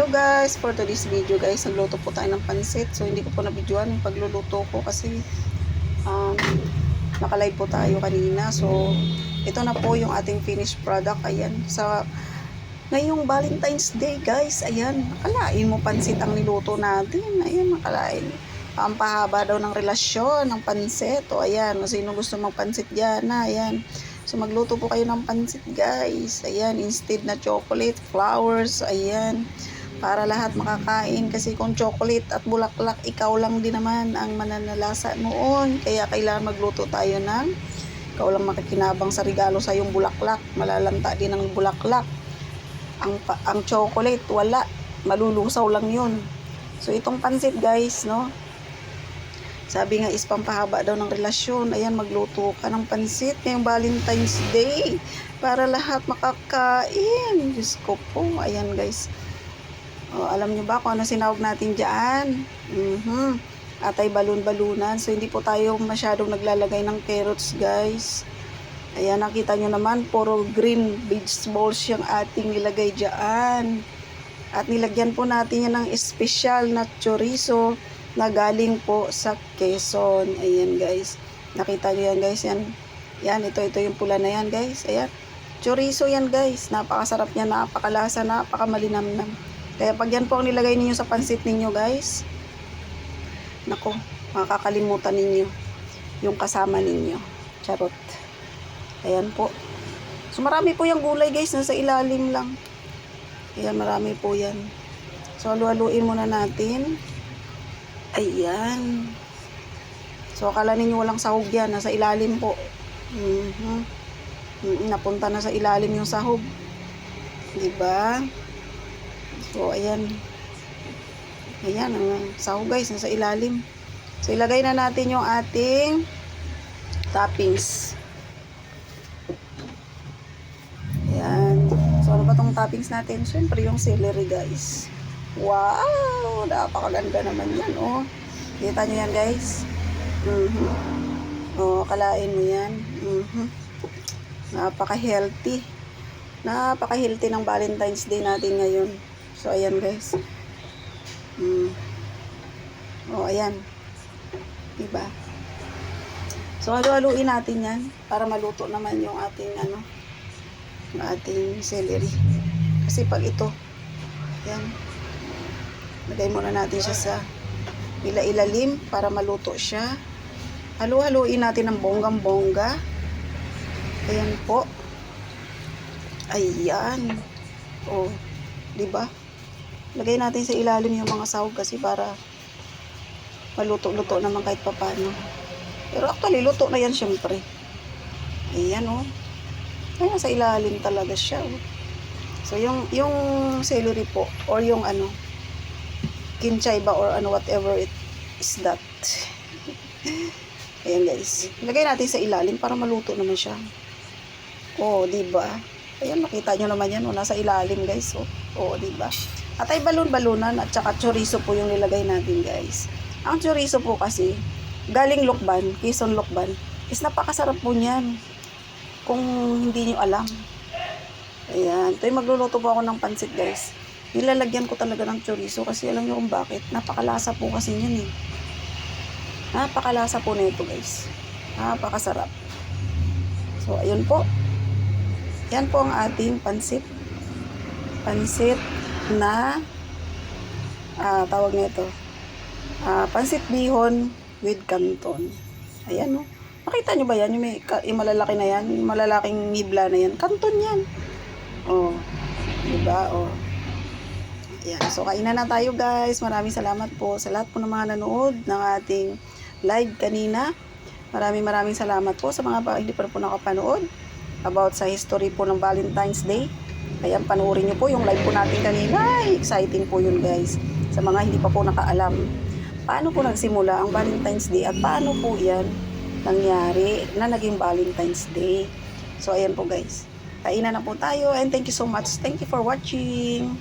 Hello guys, for today's video guys, nagluto po tayo ng pansit. So hindi ko po nabidyoan yung pagluluto ko kasi um, nakalive po tayo kanina. So ito na po yung ating finished product. Ayan, sa ngayong Valentine's Day guys, ayan, akalain mo pansit ang niluto natin. Ayan, akalain. Pampahaba daw ng relasyon ng pansit. O ayan, sino gusto magpansit dyan na, ayan. So magluto po kayo ng pansit guys. Ayan, instead na chocolate, flowers, ayan. Para lahat makakain kasi kung chocolate at bulaklak, ikaw lang din naman ang mananalasa noon. Kaya kailangan magluto tayo ng ikaw lang makikinabang sa regalo sa yung bulaklak. Malalanta din ang bulaklak. Ang, ang chocolate, wala. Malulusaw lang yun. So itong pansit guys, no? Sabi nga is pampahaba daw ng relasyon. Ayan, magluto ka ng pansit ngayong Valentine's Day para lahat makakain. Diyos ko po. Ayan guys. O, alam nyo ba kung ano sinawag natin dyan? Mhm. Atay balon-balunan. So, hindi po tayo masyadong naglalagay ng carrots guys. Ayan, nakita nyo naman, puro green vegetables yung ating nilagay dyan. At nilagyan po natin yan ng espesyal na chorizo na galing po sa Quezon. Ayan guys. Nakita nyo yan guys. Yan. Yan. Ito, ito yung pula na yan guys. Ayan. Chorizo yan guys. Napakasarap niya. Napakalasa. Napakamalinamnam. Kaya pag yan po ang nilagay ninyo sa pansit ninyo guys. Nako. Makakalimutan ninyo. Yung kasama ninyo. Charot. Ayan po. So marami po yung gulay guys. Nasa ilalim lang. Ayan. Marami po yan. So halu-haluin muna natin. Ayan. So, akala ninyo walang sahog yan. Nasa ilalim po. Mhm. Mm, Napunta na sa ilalim yung sahog. Diba? So, ayan. Ayan, ang sahog guys. Nasa ilalim. So, ilagay na natin yung ating toppings. Ayan. So, ano ba tong toppings natin? Siyempre, yung celery guys. Wow! Napakaganda naman yan, oh. Kita nyo yan, guys? Mhm. Oh, kalain mo yan. Mhm. Napaka-healthy. Napaka-healthy ng Valentine's Day natin ngayon. So, ayan, guys. Mm. Oh, ayan. Diba? So, halu-haluin natin yan para maluto naman yung ating, ano, yung ating celery. Kasi pag ito, yan, Lagay muna natin siya sa ila-ilalim para maluto siya. Halu-haluin natin ng bonggang-bongga. Ayan po. Ayan. O, di ba? Lagay natin sa ilalim yung mga sahog kasi para maluto-luto naman kahit papano. Pero actually, luto na yan syempre. Ayan o. Ayan, sa ilalim talaga siya. Oh. So, yung, yung celery po, or yung ano, kimchi ba or ano whatever it is that. Ayan guys. Lagay natin sa ilalim para maluto naman siya. Oh, di ba? Ayan, makita nyo naman yan. Oh, nasa ilalim guys. Oh, oh di ba? At ay balon-balunan at saka chorizo po yung nilagay natin guys. Ang chorizo po kasi, galing Lokban, Quezon Lokban, is napakasarap po niyan. Kung hindi nyo alam. Ayan. Ito yung magluluto po ako ng pansit guys nilalagyan ko talaga ng chorizo kasi alam niyo kung bakit. Napakalasa po kasi niyan eh. Napakalasa po nito guys. Napakasarap. So, ayun po. Yan po ang ating pansit. Pansit na ah, tawag nito. Ah, pansit bihon with canton. Ayan no. Nakita niyo ba yan? Yung, may, yung malalaki na yan, yung malalaking hibla na yan. Canton yan. Oh. Diba? Oh. Ayan. So, kainan na tayo guys. Maraming salamat po sa lahat po ng mga nanood ng ating live kanina. Maraming maraming salamat po sa mga hindi pa po nakapanood about sa history po ng Valentine's Day. Ayan, panoorin nyo po yung live po natin kanina. Ay, exciting po yun guys. Sa mga hindi pa po nakaalam. Paano po nagsimula ang Valentine's Day at paano po yan nangyari na naging Valentine's Day. So, ayan po guys. Kainan na po tayo and thank you so much. Thank you for watching.